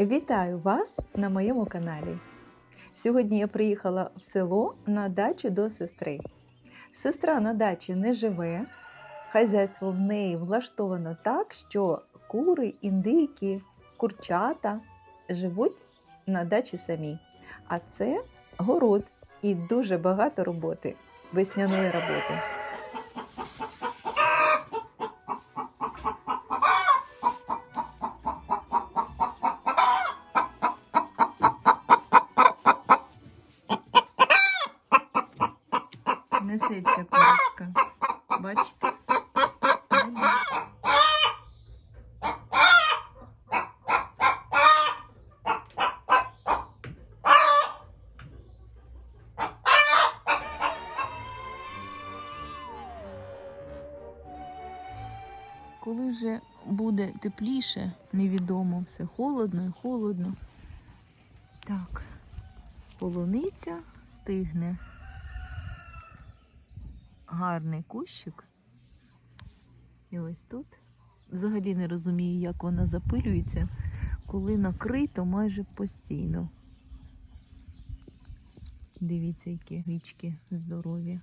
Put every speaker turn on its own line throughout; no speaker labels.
Вітаю вас на моєму каналі. Сьогодні я приїхала в село на дачу до сестри. Сестра на дачі не живе, хазяйство в неї влаштовано так, що кури, індики, курчата живуть на дачі самі. А це город і дуже багато роботи, весняної роботи. Вже буде тепліше, невідомо, все холодно і холодно. Так, полуниця стигне гарний кущик. І ось тут. Взагалі не розумію, як вона запилюється, коли накрито майже постійно. Дивіться, які гички здорові.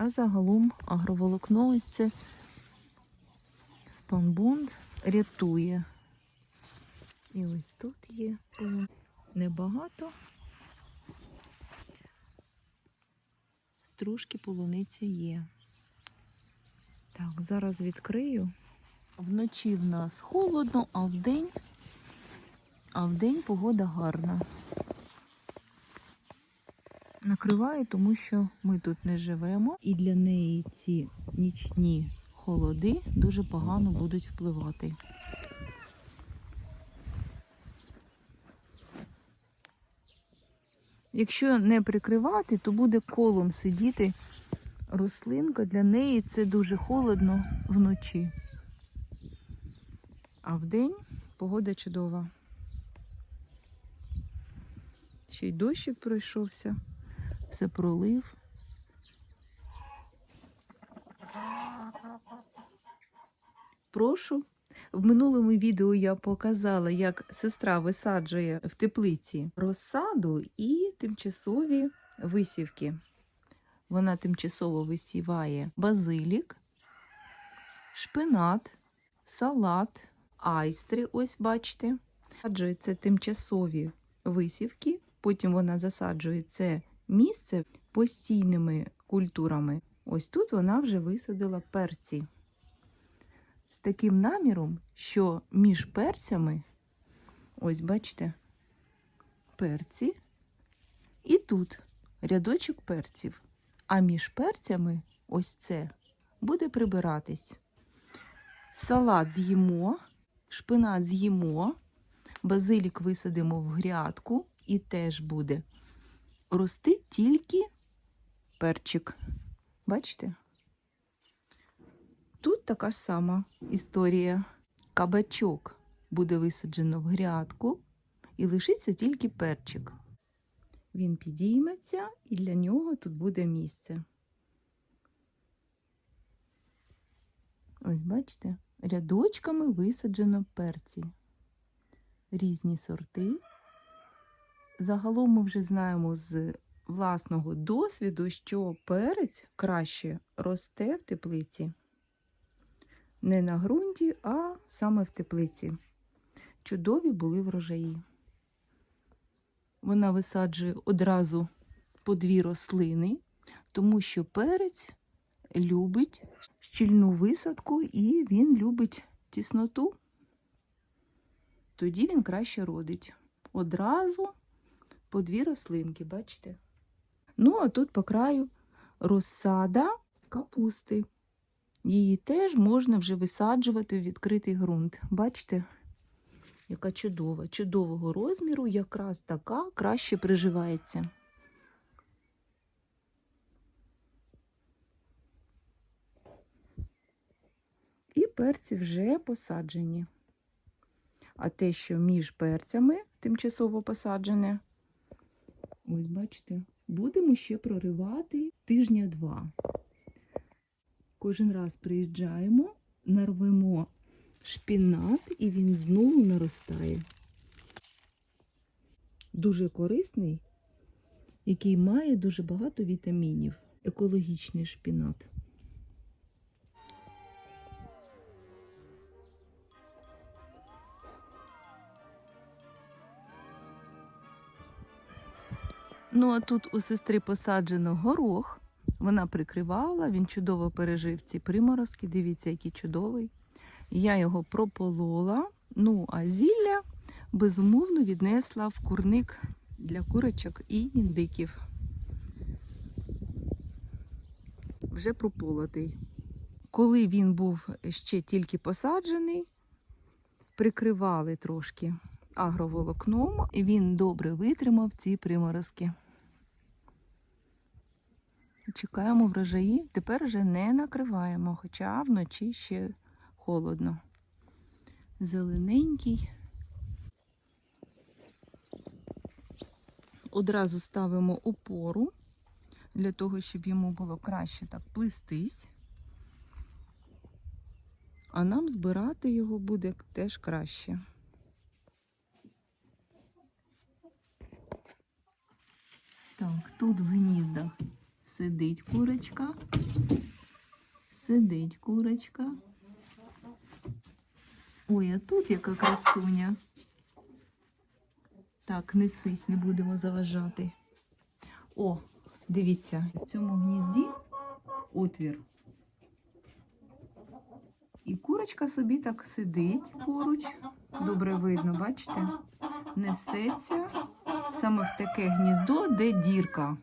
А загалом агроволокно ось це спанбонд рятує. І ось тут є небагато. трошки полуниця є. Так, зараз відкрию. Вночі в нас холодно, а вдень, а вдень погода гарна. Накриваю, тому що ми тут не живемо, і для неї ці нічні холоди дуже погано будуть впливати. Якщо не прикривати, то буде колом сидіти рослинка. Для неї це дуже холодно вночі. А вдень погода чудова. Ще й дощик пройшовся, все пролив. Прошу. В минулому відео я показала, як сестра висаджує в теплиці розсаду і тимчасові висівки. Вона тимчасово висіває базилік, шпинат, салат, айстри. Ось бачите. Саджує це тимчасові висівки. Потім вона засаджує це місце постійними культурами. Ось тут вона вже висадила перці з таким наміром, що між перцями, ось бачите, перці, і тут рядочок перців. А між перцями ось це буде прибиратись. Салат з'їмо, шпинат з'їмо, базилік висадимо в грядку і теж буде рости тільки перчик. Бачите? Тут така ж сама історія. Кабачок буде висаджено в грядку і лишиться тільки перчик. Він підійметься і для нього тут буде місце. Ось бачите, рядочками висаджено перці. Різні сорти. Загалом ми вже знаємо з власного досвіду, що перець краще росте в теплиці не на ґрунті, а саме в теплиці. Чудові були врожаї. Вона висаджує одразу по дві рослини, тому що перець любить щільну висадку і він любить тісноту. Тоді він краще родить. Одразу по дві рослинки, бачите? Ну, а тут по краю розсада капусти. Її теж можна вже висаджувати в відкритий ґрунт. Бачите, яка чудова, чудового розміру, якраз така краще приживається. І перці вже посаджені. А те, що між перцями тимчасово посаджене, ось бачите, будемо ще проривати тижня два. Кожен раз приїжджаємо, нарвемо шпінат і він знову наростає. Дуже корисний, який має дуже багато вітамінів. Екологічний шпінат. Ну, а тут у сестри посаджено горох. Вона прикривала, він чудово пережив ці приморозки. Дивіться, який чудовий. Я його прополола. Ну, а зілля безумовно віднесла в курник для курочок і індиків. Вже прополотий. Коли він був ще тільки посаджений, прикривали трошки агроволокном, і він добре витримав ці приморозки. Чекаємо врожаї. Тепер вже не накриваємо, хоча вночі ще холодно. Зелененький. Одразу ставимо опору для того, щоб йому було краще так плестись. А нам збирати його буде теж краще. Так, тут в гніздах сидить курочка. Сидить курочка. Ой, а тут яка красуня. Так, несись, не будемо заважати. О, дивіться, в цьому гнізді отвір. І курочка собі так сидить поруч. Добре видно, бачите? Несеться саме в таке гніздо, де дірка.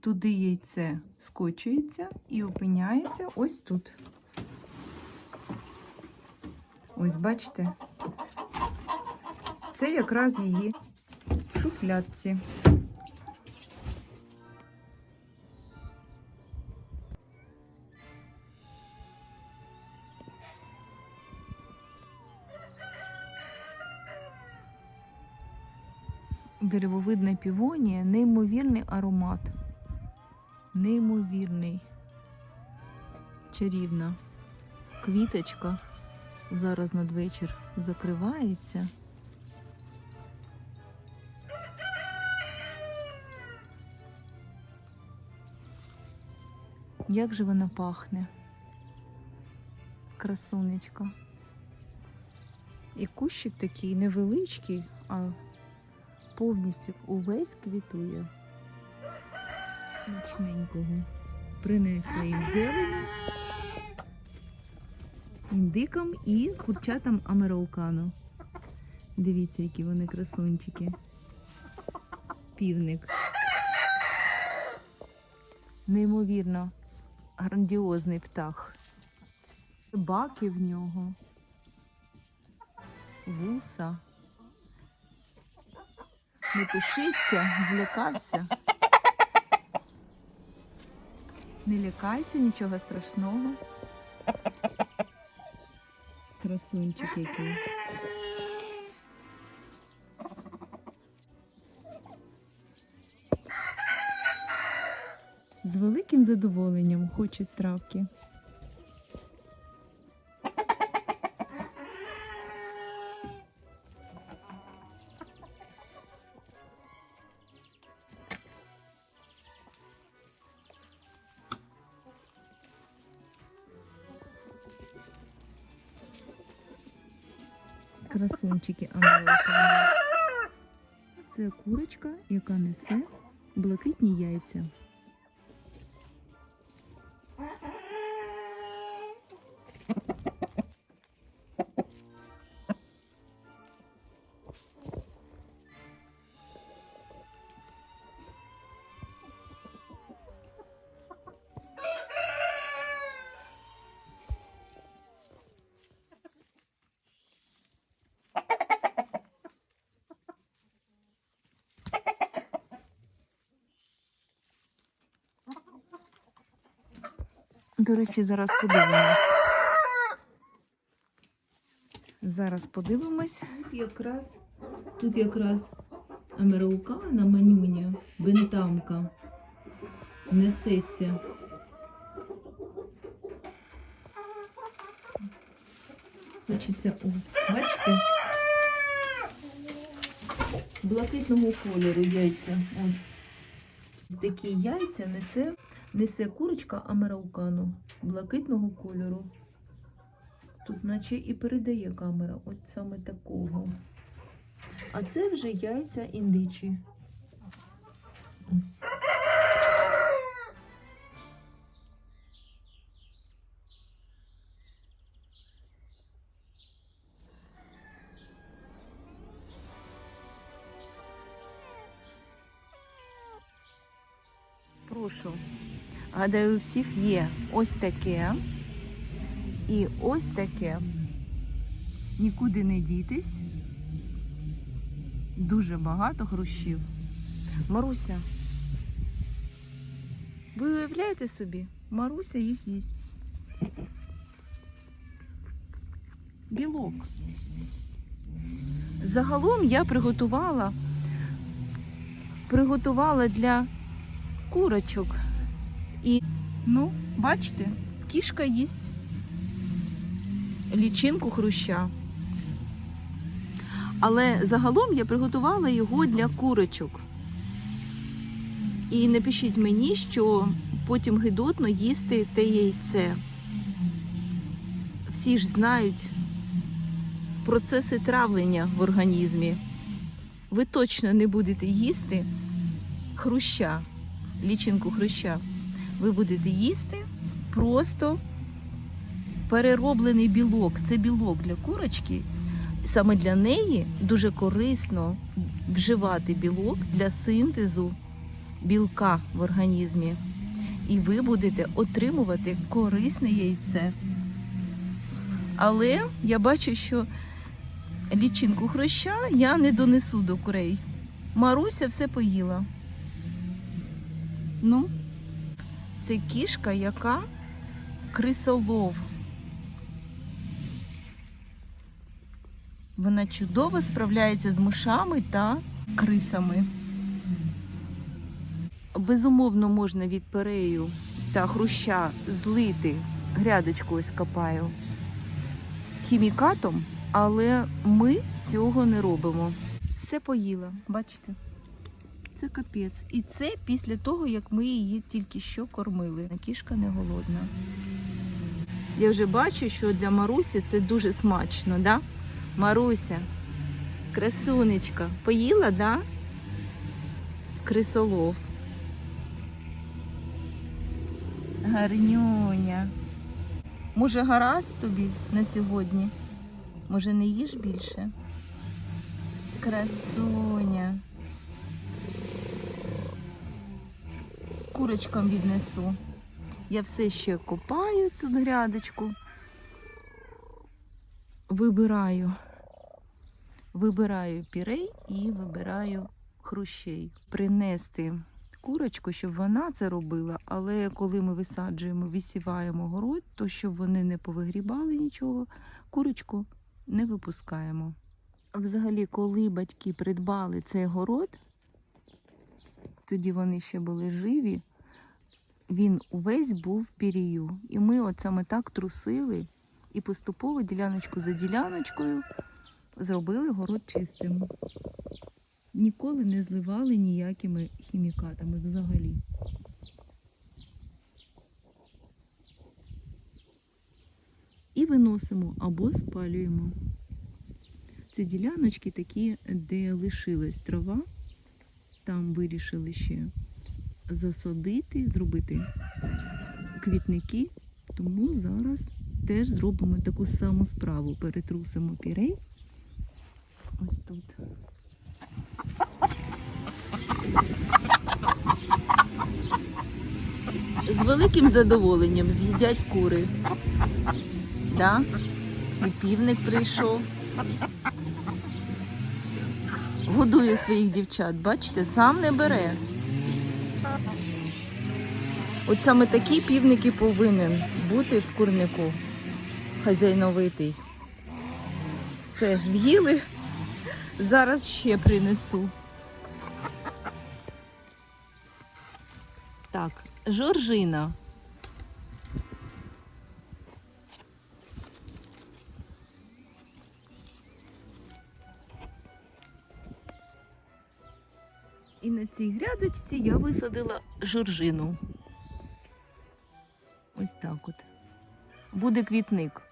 Туди яйце скочується і опиняється ось тут. Ось бачите? Це якраз її в Деревовидна півонія неймовірний аромат. Неймовірний. Чарівна квіточка зараз надвечір закривається. Як же вона пахне? Красунечка. І кущик такий невеличкий, а повністю увесь квітує. Смачненького. Принесла їм зелень, індикам і курчатам американу. Дивіться, які вони красунчики. Півник. Неймовірно грандіозний птах. Баки в нього. Вуса. Не тушиться, злякався. Не лякайся, нічого страшного. Красунчик який. З великим задоволенням хочуть травки. Красунчики Америки. Це курочка, яка несе блакитні яйця. До речі, зараз подивимось. Зараз подивимось. Тут якраз, тут якраз американа манюня, бентамка несеться. Хочеться, о, бачите? Блакитного кольору яйця. Ось. Такі яйця несе, несе курочка американу блакитного кольору. Тут наче і передає камера, от саме такого. А це вже яйця індичі. Ось. Гадаю, у всіх є ось таке і ось таке. Нікуди не дітись. Дуже багато хрущів. Маруся. Ви уявляєте собі? Маруся їх їсть. Білок. Загалом я приготувала приготувала для курочок. Ну, бачите, кішка їсть лічинку хруща. Але загалом я приготувала його для курочок. І не пишіть мені, що потім гидотно їсти те яйце. Всі ж знають процеси травлення в організмі. Ви точно не будете їсти хруща, лічинку хруща. Ви будете їсти просто перероблений білок. Це білок для курочки. Саме для неї дуже корисно вживати білок для синтезу білка в організмі. І ви будете отримувати корисне яйце. Але я бачу, що лічинку хруща я не донесу до курей. Маруся все поїла. Ну, це кішка, яка крисолов. Вона чудово справляється з мишами та крисами. Безумовно, можна від перею та хруща злити грядочку ось хімікатом, але ми цього не робимо. Все поїла, бачите? Це капець. І це після того, як ми її тільки що кормили. Кішка не голодна. Я вже бачу, що для Марусі це дуже смачно, да? Маруся, красунечка, поїла, да? Крисолов. Гарнюня. Може, гаразд тобі на сьогодні? Може, не їж більше? Красуня. Курочкам віднесу. Я все ще копаю цю грядочку. Вибираю. Вибираю пірей і вибираю хрущей. Принести курочку, щоб вона це робила, але коли ми висаджуємо, висіваємо город, то щоб вони не повигрібали нічого, курочку не випускаємо. Взагалі, коли батьки придбали цей город, тоді вони ще були живі, він увесь був в пірію. І ми от саме так трусили і поступово діляночку за діляночкою зробили город чистим. Ніколи не зливали ніякими хімікатами взагалі. І виносимо або спалюємо. Це діляночки такі, де лишилась трава. Там вирішили ще засадити, зробити квітники. Тому зараз теж зробимо таку саму справу. Перетрусимо пірей. Ось тут. З великим задоволенням з'їдять кури. Да? І півник прийшов. Годує своїх дівчат, бачите, сам не бере. От саме такий півник і повинен бути в курнику. Хазяйновитий. Все, з'їли. Зараз ще принесу. Так, Жоржина. Цій грядочці я висадила жоржину. Ось так от. Буде квітник.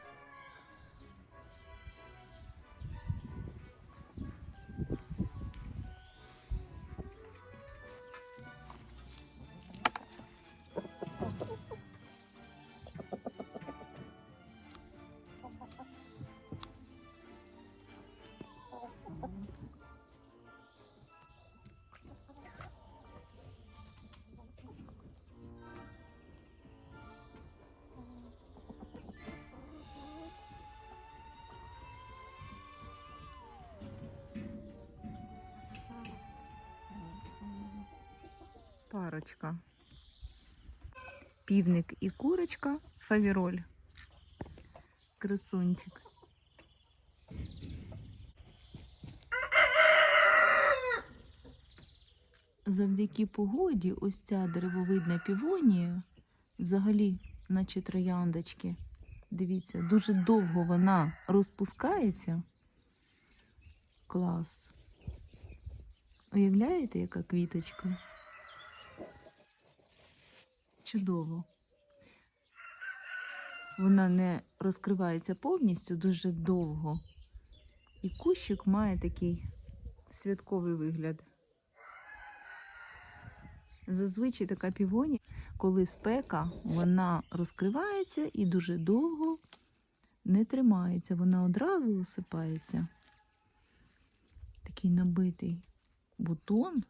Парочка. Півник і курочка фавіроль. Красунчик. Завдяки погоді ось ця деревовидна півонія, взагалі, наче трояндочки. Дивіться, дуже довго вона розпускається. Клас. Уявляєте, яка квіточка? Чудово. Вона не розкривається повністю дуже довго. І кущик має такий святковий вигляд. Зазвичай така півоні, коли спека, вона розкривається і дуже довго не тримається. Вона одразу осипається. Такий набитий бутон.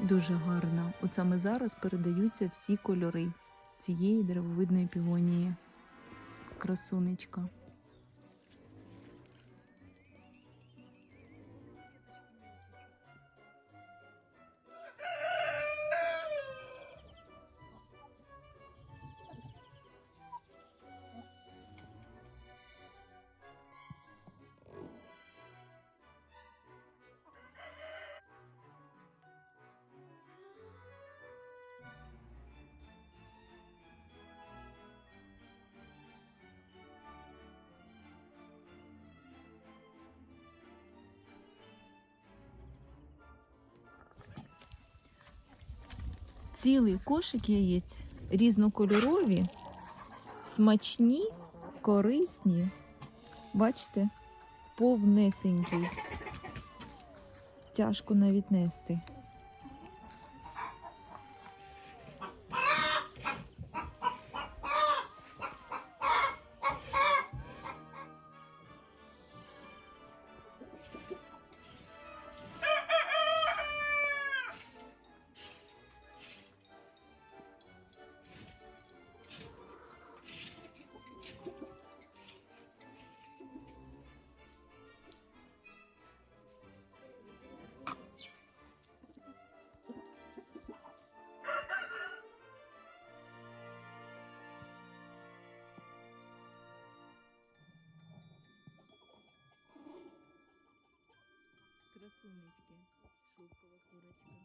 Дуже гарно. От саме зараз передаються всі кольори цієї древовидної півонії. Красунечка. Цілий кошик яєць різнокольорові, смачні, корисні. Бачите, повнесенький. Тяжко навіть нести. Красунечки, шовкова курочка.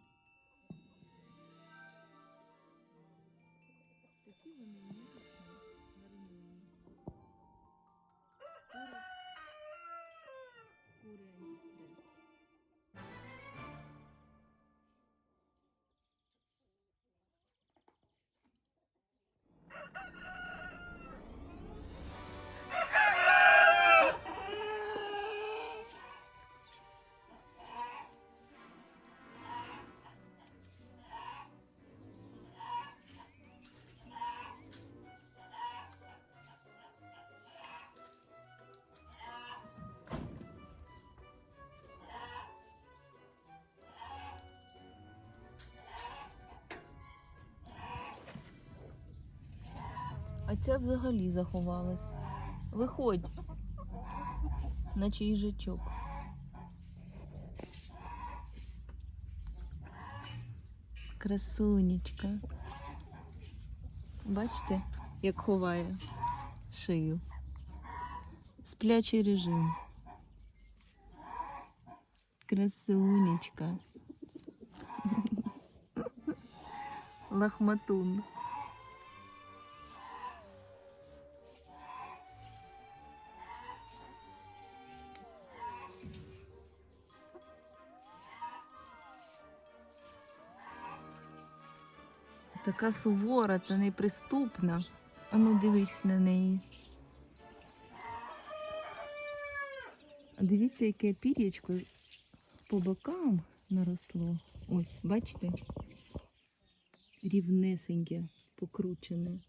Такі вони А ця взагалі заховалась. Виходь, наче їжачок. Красунечка. Бачите, як ховає шию. Сплячий режим. Красунечка. Лахматун. Така сувора та неприступна. А ну дивись на неї. А дивіться, яке пір'ячко по бокам наросло. Ось, бачите? Рівнесеньке, покручене.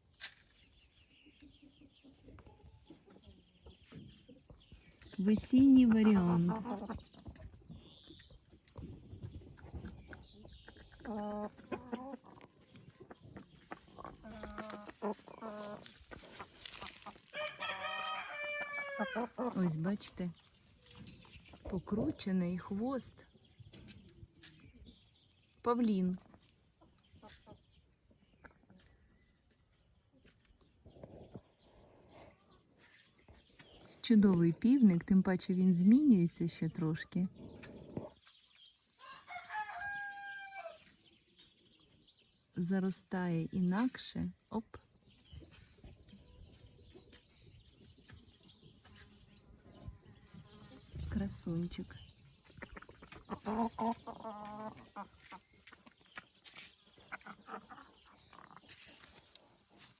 Весінній варіант. Ось бачите, покручений хвост. Павлін. Чудовий півник, тим паче він змінюється ще трошки. Заростає інакше. Оп. Красунчик.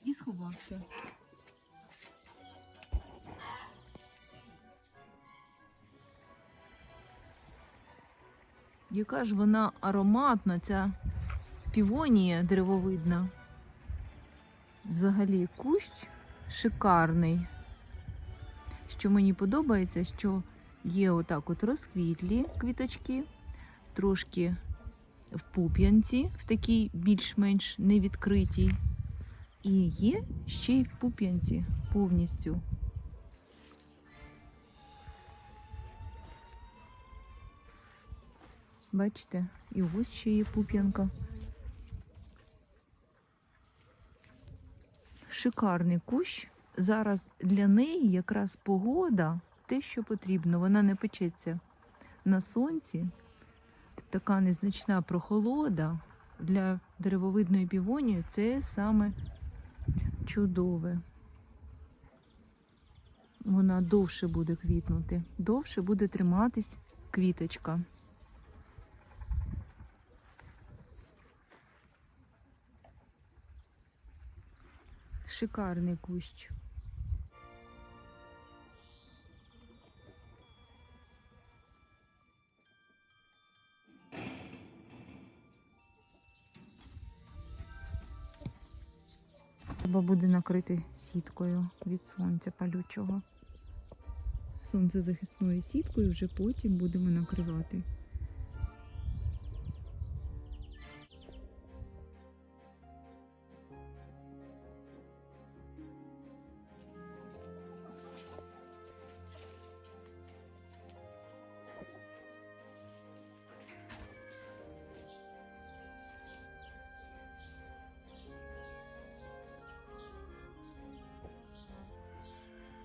І сховався. Яка ж вона ароматна, ця півонія деревовидна. Взагалі кущ шикарний. Що мені подобається, що є отак от розквітлі квіточки, трошки в пуп'янці, в такій більш-менш невідкритій. І є ще й в пуп'янці повністю. Бачите, і ось ще є пуп'янка. Шикарний кущ. Зараз для неї якраз погода те, що потрібно. Вона не печеться на сонці. Така незначна прохолода для деревовидної півонії це саме чудове. Вона довше буде квітнути, довше буде триматись квіточка. Шикарний кущ. Треба буде накрити сіткою від сонця палючого. Сонцезахисною сіткою вже потім будемо накривати.